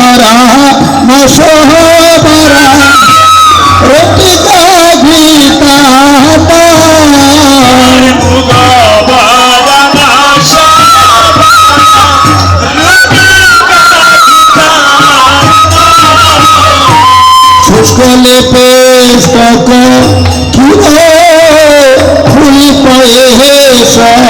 ভবরা মসহবরা রূপিকা গীতান শুষ্কলে পুস্তক কিরে ফুল পয়ে সহন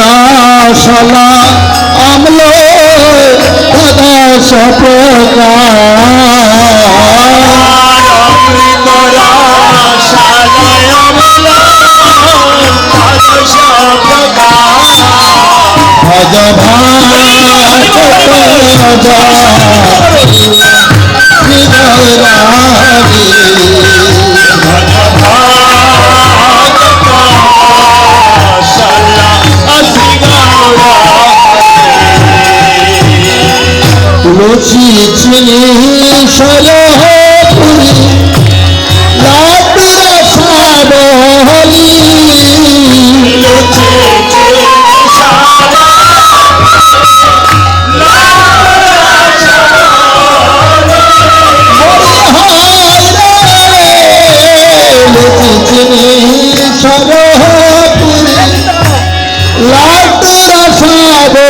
অমৃত রসলা অম্ল পদস ভজ তুলসী চিনি সরহপুরি লাটুর সাবহলি সরহপুরি লাটুর সাবহলি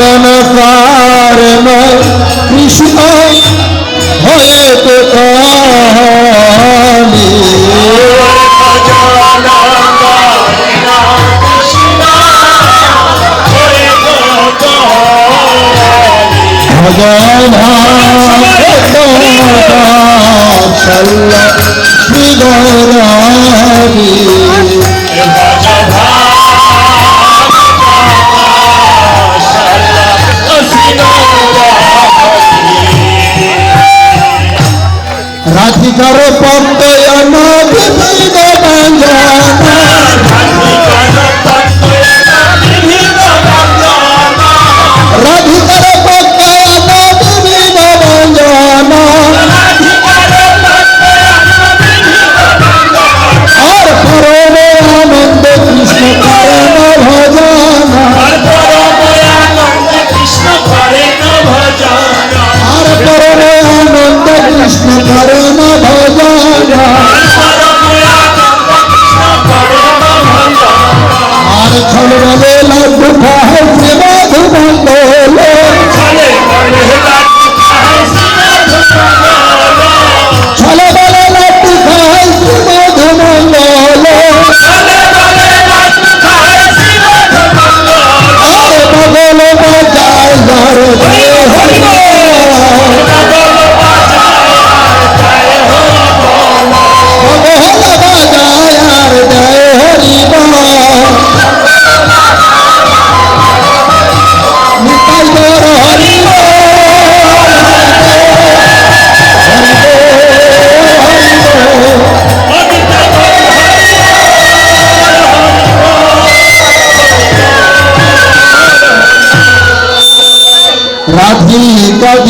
ভজন কারণ কৃষ্ণ হয়ে তো কালি ভজন রাধিকার পদ্ময়ন বিবিধ ব্যঞ্জন আর ছল বলে লাড্ডু vida de